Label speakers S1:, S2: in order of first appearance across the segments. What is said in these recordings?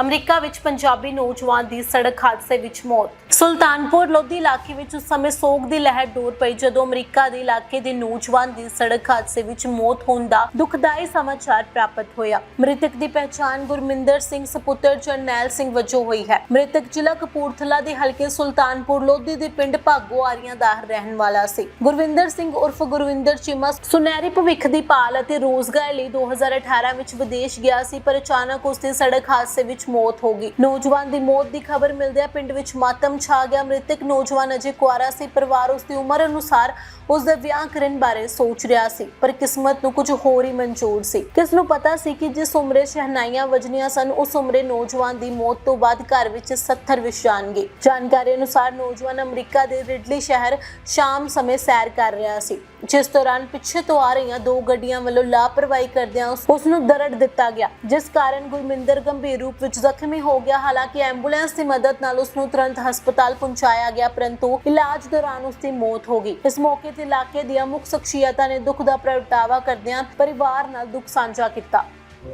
S1: America ਵਿੱਚ ਪੰਜਾਬੀ ਨੌਜਵਾਨ ਦੀ ਸੜਕ ਹਾਦਸੇ ਵਿੱਚ ਮੌਤ। ਸੁਲਤਾਨਪੁਰ ਲੋਧੀ ਇਲਾਕੇ ਵਿੱਚ ਉਸ ਸਮੇਂ ਸੋਗ ਦੀ ਲਹਿਰ ਡੋਰ ਪਈ, ਜਦੋਂ ਅਮਰੀਕਾ ਦੇ ਇਲਾਕੇ ਦੇ ਨੌਜਵਾਨ ਦੀ ਸੜਕ ਹਾਦਸੇ ਵਿੱਚ ਮੌਤ ਹੋਣ ਦਾ ਦੁਖਦਾਈ ਸਮਾਚਾਰ ਪ੍ਰਾਪਤ ਹੋਇਆ। ਮ੍ਰਿਤਕ ਦੀ ਪਛਾਣ ਗੁਰਮਿੰਦਰ ਸਿੰਘ ਸਪੁੱਤਰ ਜਰਨੈਲ ਸਿੰਘ ਵਜੋਂ ਹੋਈ ਹੈ। ਮ੍ਰਿਤਕ ਜ਼ਿਲ੍ਹਾ ਕਪੂਰਥਲਾ ਦੇ ਹਲਕੇ ਸੁਲਤਾਨਪੁਰ ਲੋਧੀ ਦੇ ਪਿੰਡ ਭਾਗੋ ਆਰੀਆਂ ਦਾ ਰਹਿਣ ਵਾਲਾ ਸੀ। ਗੁਰਵਿੰਦਰ ਸਿੰਘ ਉਰਫ ਗੁਰਵਿੰਦਰ ਚੀਮਾ ਸੁਨਹਿਰੀ ਭਵਿੱਖ ਦੀ ਪਾਲ ਅਤੇ ਰੋਜ਼ਗਾਰ ਲਈ 2018 ਵਿੱਚ ਵਿਦੇਸ਼ ਗਿਆ ਸੀ, ਪਰ ਅਚਾਨਕ ਉਸ ਦੀ ਸੜਕ ਹਾਦਸੇ ਵਿੱਚ ਮੌਤ ਹੋ ਗਈ। ਨੌਜਵਾਨ ਦੀ ਮੌਤ ਦੀ ਖਬਰ ਮਿਲਦਿਆਂ ਪਿੰਡ ਵਿੱਚ ਮਾਤਮ ਛਾ ਗਿਆ। ਮ੍ਰਿਤਕ ਨੌਜਵਾਨ ਅਜੇ ਕੁਆਰਾ ਸੀ। ਪਰਿਵਾਰ ਉਸ ਦੀ ਉਮਰ ਅਨੁਸਾਰ ਉਸ ਦਾ ਵਿਆਹ ਕਰਨ ਬਾਰੇ ਸੋਚ ਰਿਹਾ ਸੀ, ਪਰ ਕਿਸਮਤ ਨੂੰ ਕੁਝ ਹੋਰ ਹੀ ਮਨਜ਼ੂਰ ਸੀ। ਕਿਸ ਨੂੰ ਪਤਾ ਸੀ ਕਿ ਜਿਸ ਉਮਰੇ ਸ਼ਹਿਨਾਈਆਂ ਵਜਨੀਆਂ ਸਨ, ਉਸ ਉਮਰੇ ਨੌਜਵਾਨ ਦੀ ਮੌਤ ਤੋਂ ਬਾਅਦ ਘਰ ਵਿੱਚ 70 ਵਿਛ ਜਾਣਗੇ। ਜਾਣਕਾਰੀ ਅਨੁਸਾਰ ਨੌਜਵਾਨ ਅਮਰੀਕਾ ਦੇ ਰਿਡਲੀ ਸ਼ਹਿਰ ਸ਼ਾਮ ਸਮੇਂ ਸੈਰ ਕਰ ਰਿਹਾ ਸੀ। ਜਿਸ ਦੌਰਾਨ ਪਿੱਛੇ ਤੋਂ ਆ ਰਹੀਆਂ ਦੋ ਗੱਡੀਆਂ ਵੱਲੋਂ ਲਾਪਰਵਾਹੀ ਕਰਦਿਆਂ ਉਸ ਉਸ ਨੂੰ ਦਰੜ ਦਿੱਤਾ ਗਿਆ, ਜਿਸ ਕਾਰਨ ਗੁਰਮਿੰਦਰ ਗੰਭੀਰ ਰੂਪ ਵਿੱਚ ਜ਼ਖਮੀ ਹੋ ਗਿਆ। ਹਾਲਾਂਕਿ ਐਂਬੂਲੈਂਸ ਦੀ ਮਦਦ ਨਾਲ ਉਸ ਨੂੰ ਤੁਰੰਤ ਹਸਪਤਾਲ ਪਹੁੰਚਾਇਆ ਗਿਆ ਪਰੰਤੂ ਇਲਾਜ ਦੌਰਾਨ ਉਸ ਦੀ ਮੌਤ ਹੋ ਗਈ। ਇਸ ਮੌਕੇ ਤੇ ਇਲਾਕੇ ਦੀਆਂ ਮੁੱਖ ਸ਼ਖਸੀਅਤਾਂ ਨੇ ਦੁੱਖ ਦਾ ਪ੍ਰਗਟਾਵਾ ਕਰਦਿਆਂ ਪਰਿਵਾਰ ਨਾਲ ਦੁੱਖ ਸਾਂਝਾ ਕੀਤਾ।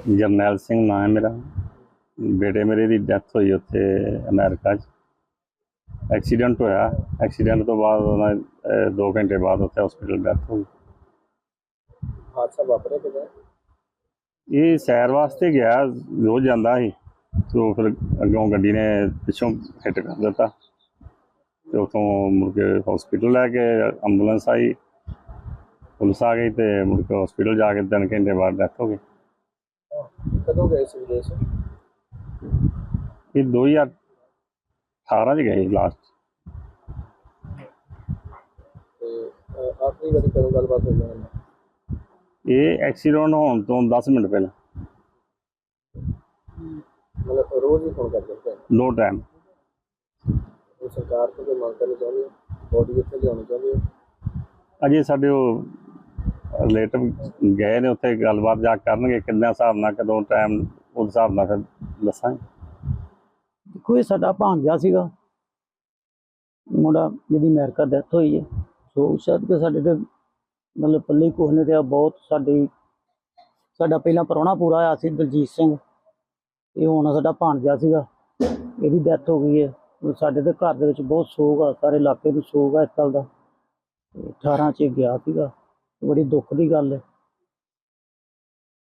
S2: ਜਰਨੈਲ ਸਿੰਘ ਨਾਂ ਹੈ ਮੇਰਾ। ਬੇਟੇ ਮੇਰੇ ਦੀ ਡੈਥ ਹੋਈ ਉੱਥੇ ਅਮਰੀਕਾ 'ਚ। ਐਕਸੀਡੈਂਟ ਹੋਇਆ। ਐਕਸੀਡੈਂਟ ਤੋਂ ਬਾਅਦ ਉਹਨਾਂ 2 ਘੰਟੇ ਬਾਅਦ ਉੱਥੇ ਹਸਪੀਟਲ ਡੈਥ ਹੋ ਗਈ।
S3: ਹਾਦਸਾ ਵਾਪਰਿਆ ਕਿਵੇਂ
S2: ਇਹ ਸੈਰ ਵਾਸਤੇ ਗਿਆ। ਰੋਜ਼ ਜਾਂਦਾ ਸੀ। ਤੇ ਉਹ ਫਿਰ ਅੱਗੋਂ ਗੱਡੀ ਨੇ ਪਿੱਛੋਂ ਹਿੱਟ ਕਰ ਦਿੱਤਾ ਤੇ ਉਥੋਂ ਮੁੜ ਕੇ ਹਸਪੀਟਲ ਲੈ ਕੇ ਐਂਬੂਲੈਂਸ ਆਈ। ਪੁਲਿਸ ਆ ਗਈ ਤੇ ਮੁੜ ਕੇ ਹਸਪੀਟਲ ਜਾ ਕੇ ਤਿੰਨ ਘੰਟੇ ਬਾਅਦ ਡੈਥ ਹੋ ਗਈ।
S3: ਕਦੋਂ ਗਏ ਸੀ ਵਿਦੇਸ਼?
S2: ਇਹ 2018 ਚ ਗਏ ਲਾਸਟ
S3: ਤੇ ਆਖਰੀ ਵਾਰੀ ਕਦੋਂ ਗੱਲਬਾਤ ਹੋਈ ਉਹਨਾਂ
S2: ਇਹ ਐਕਸੀਡੈਂਟ ਹੋਣ ਤੋਂ 10 ਮਿੰਟ ਪਹਿਲਾਂ।
S3: ਮਤਲਬ ਰੋਜ਼ ਹੀ ਫੋਨ ਕਰਦੇ ਸੀ
S2: ਲੋ ਟਾਈਮ
S3: ਉਹ ਸਰਕਾਰ ਤੋਂ ਕੋਈ ਮੰਗ ਕਰਨੀ ਚਾਹੁੰਦੀ ਹੈ? ਬੋਡੀ ਇੱਥੇ ਲਿਆਉਣੀ ਚਾਹੁੰਦੀ ਹੈ?
S2: ਅਜੇ ਸਾਡੇ ਉਹ ਰਿਲੇਟਿਵ ਗਏ ਨੇ ਉੱਥੇ ਗੱਲਬਾਤ ਜਾ ਕੇ ਕਰਨਗੇ ਕਿੰਨਾ ਹਿਸਾਬ ਨਾਲ ਕਦੋਂ ਟਾਈਮ ਉਸ ਹਿਸਾਬ ਨਾਲ ਫਿਰ ਦੱਸਾਂਗੇ।
S4: ਇਹ ਸਾਡਾ ਭਾਂਜਾ ਸੀਗਾ। ਮੁੰਡਾ ਜਿਹਦੀ ਅਮਰੀਕਾ ਡੈਥ ਹੋਈ ਹੈ। ਸੋ ਸ਼ਾਇਦ ਕਿ ਸਾਡੇ ਤੇ ਮਤਲਬ ਪੱਲੇ ਕੁਛ ਨੇ ਤੇ ਬਹੁਤ ਸਾਡੀ ਸਾਡਾ ਪਹਿਲਾਂ ਪ੍ਰਾਹੁਣਾ ਪੂਰਾ ਹੋਇਆ ਸੀ ਦਲਜੀਤ ਸਿੰਘ। ਇਹ ਹੁਣ ਸਾਡਾ ਭਾਣਜਾ ਸੀਗਾ ਇਹਦੀ ਡੈਥ ਹੋ ਗਈ ਹੈ। ਸਾਡੇ ਤੇ ਘਰ ਦੇ ਵਿੱਚ ਬਹੁਤ ਸੋਗ ਆ ਸਾਰੇ ਇਲਾਕੇ ਨੂੰ ਸੋਗ ਆ ਇਸ ਗੱਲ ਦਾ। 18 ਚ ਗਿਆ ਸੀਗਾ ਬੜੀ ਦੁੱਖ ਦੀ ਗੱਲ ਹੈ।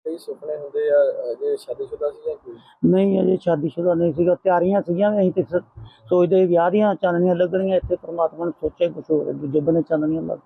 S3: ਕਈ ਸੁਪਨੇ ਹੁੰਦੇ ਆ ਅਜੇ ਸ਼ਾਦੀशुदा ਸੀ ਜਾਂ ਕੋਈ?
S4: ਨਹੀਂ ਅਜੇ ਸ਼ਾਦੀशुदा ਨਹੀਂ ਸੀਗਾ ਤਿਆਰੀਆਂ ਸੀਗੀਆਂ ਅਸੀਂ ਤੇ ਸੋਚਦੇ ਵਿਆਹ ਦੀਆਂ ਚਾਨਣੀਆਂ ਲੱਗਣੀਆਂ ਇੱਥੇ ਪਰਮਾਤਮਾ ਨੇ ਸੋਚਿਆ ਕੁਝ ਹੋਰ ਦੂਜੇ ਬਨੇ ਚਾਨਣੀਆਂ ਲੱਗ